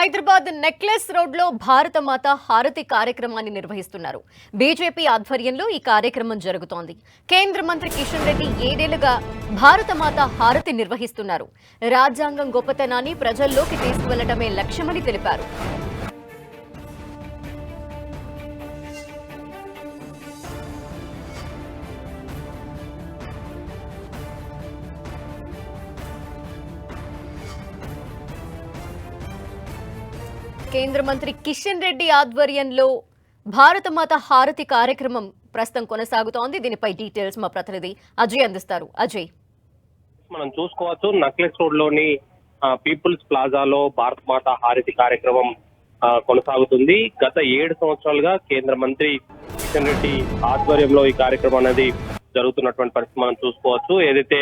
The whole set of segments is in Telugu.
హైదరాబాద్ నెక్లెస్ రోడ్లో భారత మాత హారతి కార్యక్రమాన్ని నిర్వహిస్తున్నారు. బీజేపీ ఆధ్వర్యంలో ఈ కార్యక్రమం జరుగుతోంది. కేంద్ర మంత్రి కిషన్ రెడ్డి ఏడేళ్ళుగా భారత మాత హారతి నిర్వహిస్తున్నారు. రాజ్యాంగం గొప్పతనాన్ని ప్రజల్లోకి తీసుకువెళ్ళడమే లక్ష్యమని తెలిపారు. కేంద్ర మంత్రి కిషన్ రెడ్డి ఆధ్వర్యంలో భారతమాత హారతి కార్యక్రమం ప్రస్తుతం కొనసాగుతోంది. దీనిపై డీటెయిల్స్ మా ప్రతినిధి అజయ్ అందిస్తారు. అజయ్. మనం చూసుకోవచ్చు నక్లెస్ రోడ్లోని పీపుల్స్ ప్లాజాలో భారత మాత హారతి కార్యక్రమం కొనసాగుతుంది. గత ఏడు సంవత్సరాలుగా కేంద్ర మంత్రి కిషన్ రెడ్డి ఆధ్వర్యంలో ఈ కార్యక్రమం అనేది జరుగుతున్నటువంటి పరిస్థితి మనం చూసుకోవచ్చు. ఏదైతే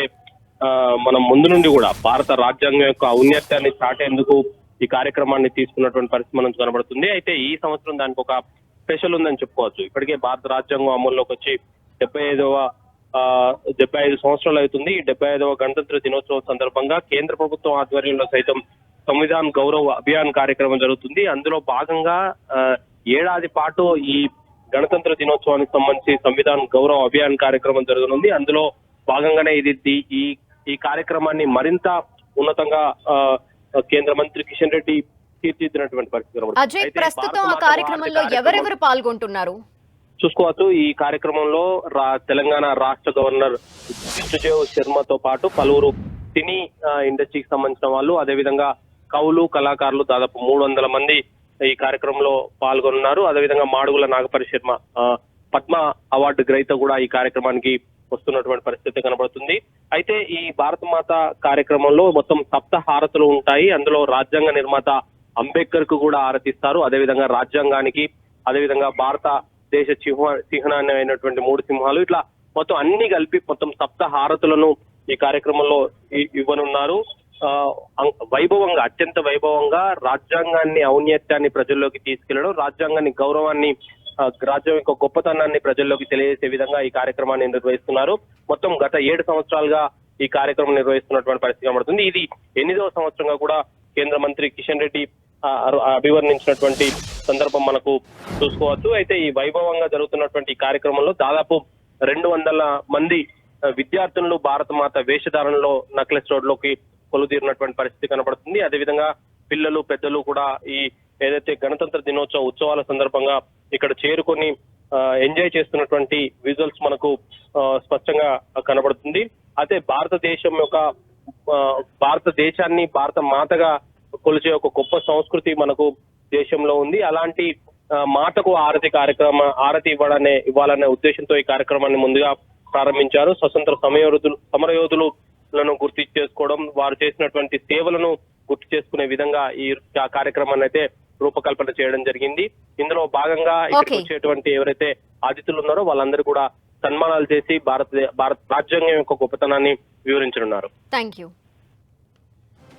మనం ముందు నుండి కూడా భారత రాజ్యాంగం యొక్క ఔన్నత్యాన్ని చాటేందుకు ఈ కార్యక్రమాన్ని తీసుకున్నటువంటి పరిస్థితి మనం కనబడుతుంది. అయితే ఈ సంవత్సరం దానికి ఒక స్పెషల్ ఉందని చెప్పుకోవచ్చు. ఇప్పటికే భారత రాజ్యాంగం అమల్లోకి వచ్చి డెబ్బై ఐదవ డెబ్బై ఐదు సంవత్సరాలు అవుతుంది. ఈ డెబ్బై ఐదవ గణతంత్ర దినోత్సవం సందర్భంగా కేంద్ర ప్రభుత్వం ఆధ్వర్యంలో సైతం సంవిధాన్ గౌరవ్ అభియాన్ కార్యక్రమం జరుగుతుంది. అందులో భాగంగా ఆ, ఏడాది పాటు ఈ గణతంత్ర దినోత్సవానికి సంబంధించి సంవిధాన్ గౌరవ్ అభియాన్ కార్యక్రమం జరగనుంది. అందులో భాగంగానే ఇది ఈ ఈ కార్యక్రమాన్ని మరింత ఉన్నతంగా ఆ, కేంద్ర మంత్రి కిషన్ రెడ్డి తీర్చిదిద్దినటువంటి పరిస్థితి. అజయ్ ప్రస్తుతం ఆ కార్యక్రమంలో ఎవరెవరు పాల్గొంటున్నారు చూసుకోవచ్చు ఈ కార్యక్రమంలో రా తెలంగాణ రాష్ట్ర గవర్నర్ విష్ణుదేవ్ శర్మతో పాటు పలువురు సినీ ఇండస్ట్రీకి సంబంధించిన వాళ్ళు అదేవిధంగా కవులు కళాకారులు దాదాపు మూడు వందల మంది ఈ కార్యక్రమంలో పాల్గొన్నారు అదేవిధంగా మాడుగుల నాగపరి శర్మ పద్మ అవార్డు గ్రహీత కూడా ఈ కార్యక్రమానికి వస్తున్నటువంటి పరిస్థితి కనబడుతుంది. అయితే ఈ భారత మాత కార్యక్రమంలో మొత్తం సప్త హారతులు ఉంటాయి. అందులో రాజ్యాంగ నిర్మాత అంబేద్కర్కు కూడా ఆరతిస్తారు అదేవిధంగా రాజ్యాంగానికి అదేవిధంగా భారత దేశ చిహ్న చిహ్నాన్ని అయినటువంటి మూడు సింహాలు. ఇట్లా మొత్తం అన్ని కలిపి మొత్తం సప్త హారతులను ఈ కార్యక్రమంలో ఇవ్వనున్నారు. ఆ, వైభవంగా అత్యంత వైభవంగా రాజ్యాంగాన్ని ఔన్నత్యాన్ని ప్రజల్లోకి తీసుకెళ్ళడం రాజ్యాంగాన్ని గౌరవాన్ని రాజ్యం యొక్క గొప్పతనాన్ని ప్రజల్లోకి తెలియజేసే విధంగా ఈ కార్యక్రమాన్ని నిర్వహిస్తున్నారు. మొత్తం గత ఏడు సంవత్సరాలుగా ఈ కార్యక్రమం నిర్వహిస్తున్నటువంటి పరిస్థితి కనబడుతుంది. ఇది ఎనిమిదవ సంవత్సరంగా కూడా కేంద్ర మంత్రి కిషన్ రెడ్డి అభివర్ణించినటువంటి సందర్భం మనకు చూసుకోవచ్చు. అయితే ఈ వైభవంగా జరుగుతున్నటువంటి ఈ కార్యక్రమంలో దాదాపు రెండు వందల మంది విద్యార్థులు భారత మాత వేషధారణలో నక్లెస్ రోడ్లోకి కొలుదీరినటువంటి పరిస్థితి కనబడుతుంది. అదేవిధంగా పిల్లలు పెద్దలు కూడా ఈ ఏదైతే గణతంత్ర దినోత్సవ ఉత్సవాల సందర్భంగా ఇక్కడ చేరుకొని ఎంజాయ్ చేస్తున్నటువంటి విజువల్స్ మనకు స్పష్టంగా కనబడుతుంది. అయితే భారతదేశం యొక్క భారతదేశాన్ని భారత మాతగా కొలిచే ఒక గొప్ప సంస్కృతి మనకు దేశంలో ఉంది. అలాంటి మాటకు ఆరతి కార్యక్రమ ఆరతి ఇవ్వాలనే ఇవ్వాలనే ఉద్దేశంతో ఈ కార్యక్రమాన్ని ముందుగా ప్రారంభించారు. స్వతంత్ర సమయోధులు సమరయోధులను గుర్తు చేసుకోవడం వారు చేసినటువంటి సేవలను గుర్తు చేసుకునే విధంగా ఈ కార్యక్రమాన్ని అయితే రూపకల్పన చేయడం జరిగింది. ఇందులో భాగంగా ఇక్కడికి. వచ్చేటువంటి ఎవరైతే అతిథులు ఉన్నారో వాళ్ళందరూ కూడా సన్మానాలు చేసి భారత భారత రాజ్యాంగం యొక్క గొప్పతనాన్ని వివరించనున్నారు. Thank you